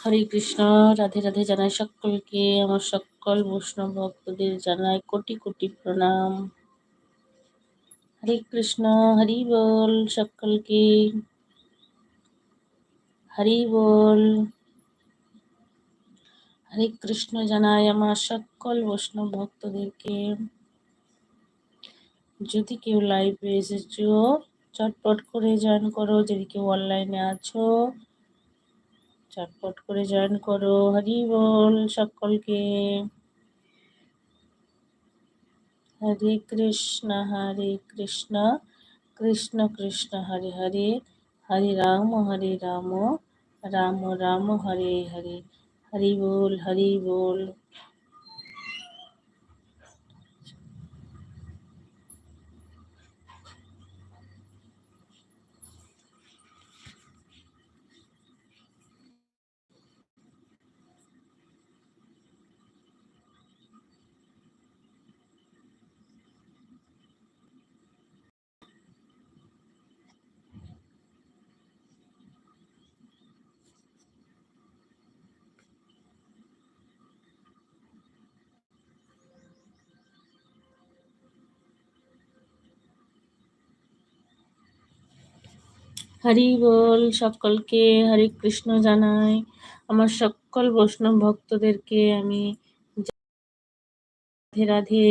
হরে কৃষ্ণ, রাধে রাধে জানাই সকলকে, আমার সকল বৈষ্ণব ভক্তদের জানাই কোটি কোটি প্রণাম। হরে কৃষ্ণ, হরি বল সকলকে। হরি বল। হরে কৃষ্ণ জানাই আমার সকল বৈষ্ণব ভক্তদেরকে। যদি কেউ লাইভে এসেছ, চটপট করে জয়েন করো। যদি কেউ অনলাইনে আছো চটপট করে জয়েন করো, হরি বল সকলকে। হরে কৃষ্ণ হরে কৃষ্ণ কৃষ্ণ কৃষ্ণ, হরে হরে হরে রাম হরে রাম রাম রাম, হরে হরে, হরি বল হরি বল। হরি বল, সকলকে হরে কৃষ্ণ জানাই। আমার সকল বৈষ্ণব ভক্তদেরকে আমি রাধে রাধে।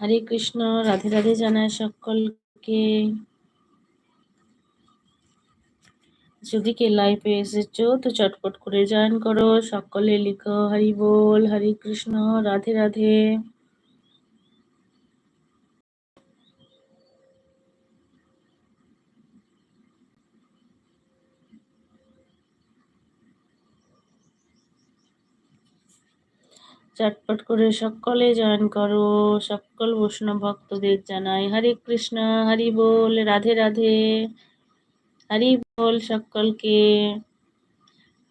হরে কৃষ্ণ, রাধে রাধে জানাই সকলকে। যদি কে লাইভে এসেছ, তো চটপট করে জয়েন করো। সকলে লিখো হরি বল, হরে কৃষ্ণ, রাধে রাধে। চটপট করে সকলে জয়েন করো। সকল বৈষ্ণব ভক্তদের জানাই হরে কৃষ্ণ, হরি বল, রাধে রাধে। হরি বল সকলকে।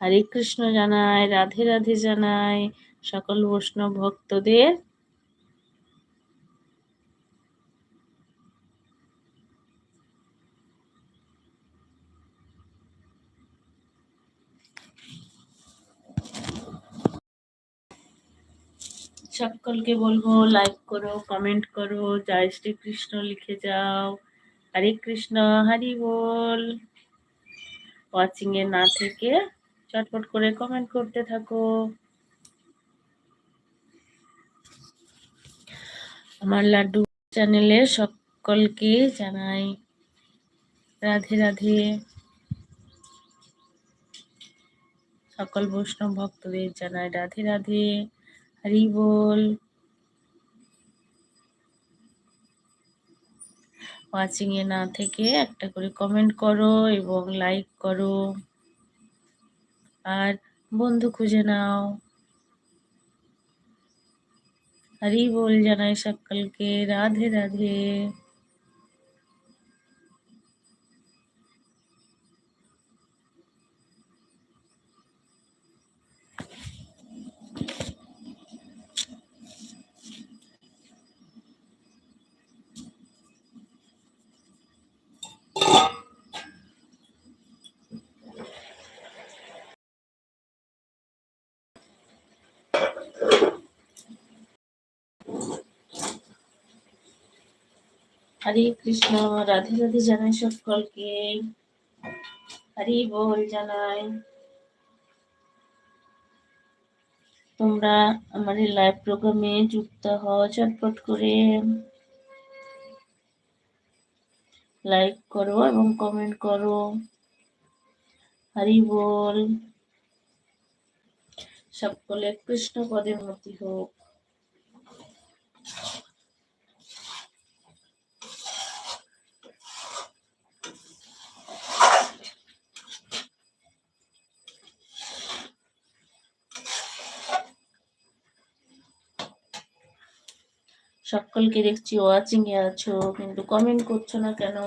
হরে কৃষ্ণ জানায় রাধে রাধে জানায় সকল বৈষ্ণব ভক্তদের সকলকে বলব লাইক করো কমেন্ট করো, জয় শ্রীকৃষ্ণ লিখে যাও। হরে কৃষ্ণ, হরি বল। ওয়াচিং এ না থেকে চটপট করে কমেন্ট করতে থাকো। আমার লাড্ডু চ্যানেলে সকলকে জানাই রাধে রাধে। সকল বৈষ্ণব ভক্তদের জানাই রাধে রাধে। হরি বল ওয়াচিং এ না থেকে একটা করে কমেন্ট করো এবং লাইক করো। আর বন্ধু খুঁজে নাও। হরি বল জানাই সকলকে, রাধে রাধে। হরে কৃষ্ণ, রাধে রাধে জানাই সকলকে। হরি বল জানাই। তোমরা আমার এই লাইভ প্রোগ্রামে যুক্ত হও, চটপট করে। লাইক করো এবং কমেন্ট করো। হরি বল। সকলে কৃষ্ণ পদের মতি হোক। সকলকে দেখছি ওয়াচিং এ আছো কিন্তু কমেন্ট করছ না কেন?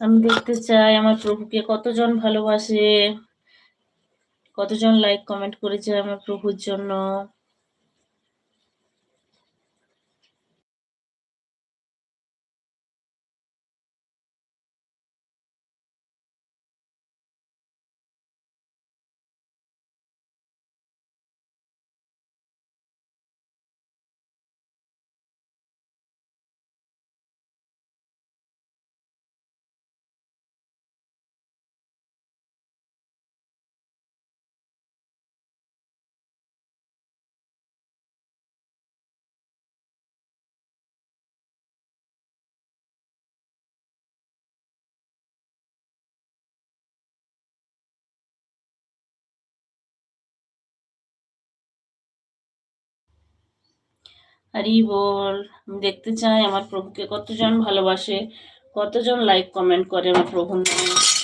আমি দেখতে চাই আমার প্রভুকে। কতজন ভালোবাসে? কতজন লাইক কমেন্ট করেছে আমার প্রভুর জন্য? হরি বল, আমি দেখতে চাই আমার প্রভুকে কতজন ভালোবাসে, কতজন লাইক কমেন্ট করে আমার প্রভুর নামে।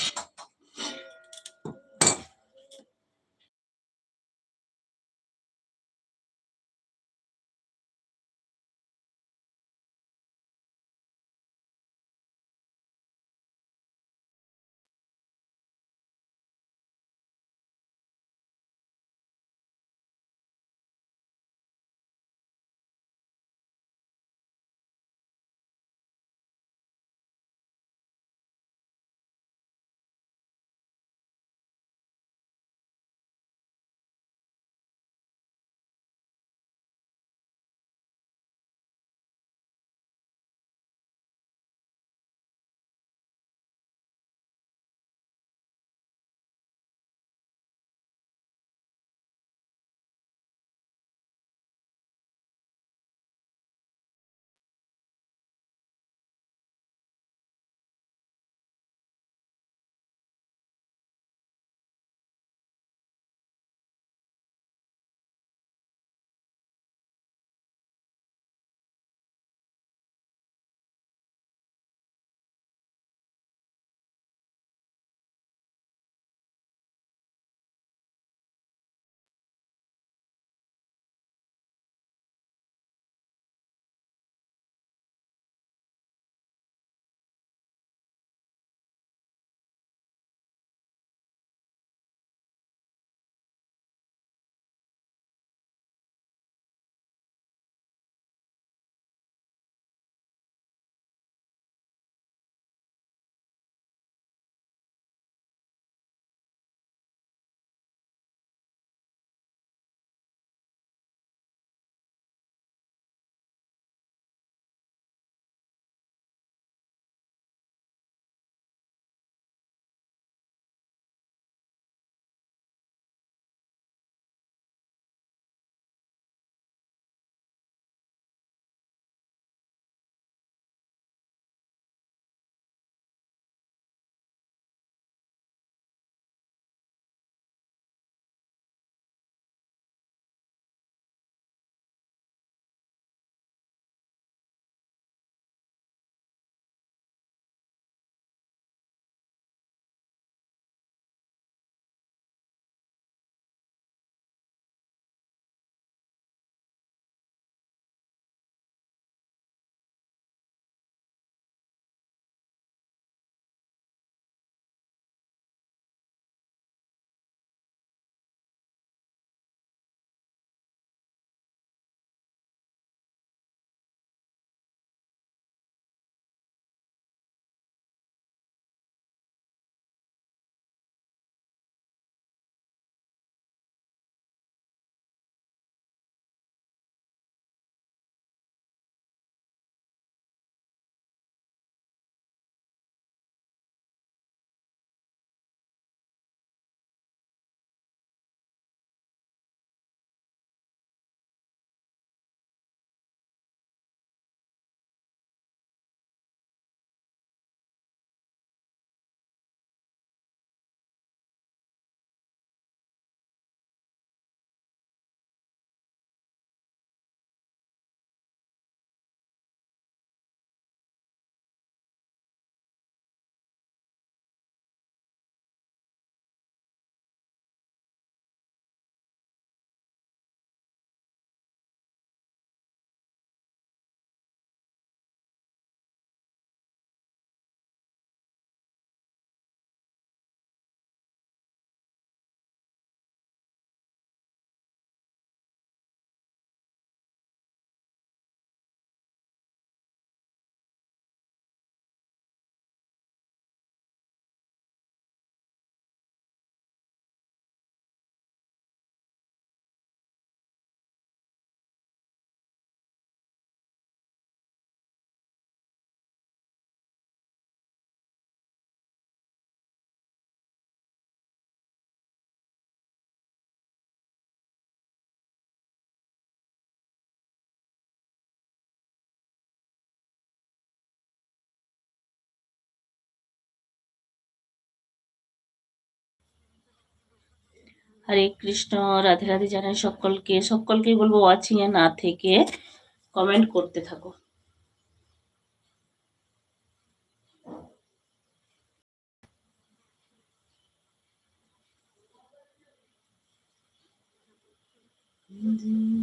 হরে কৃষ্ণ, রাধে রাধে জানাই সকলকে সকলকে বলব ওয়াচিং এ না থেকে কমেন্ট করতে থাকো Mm-hmm.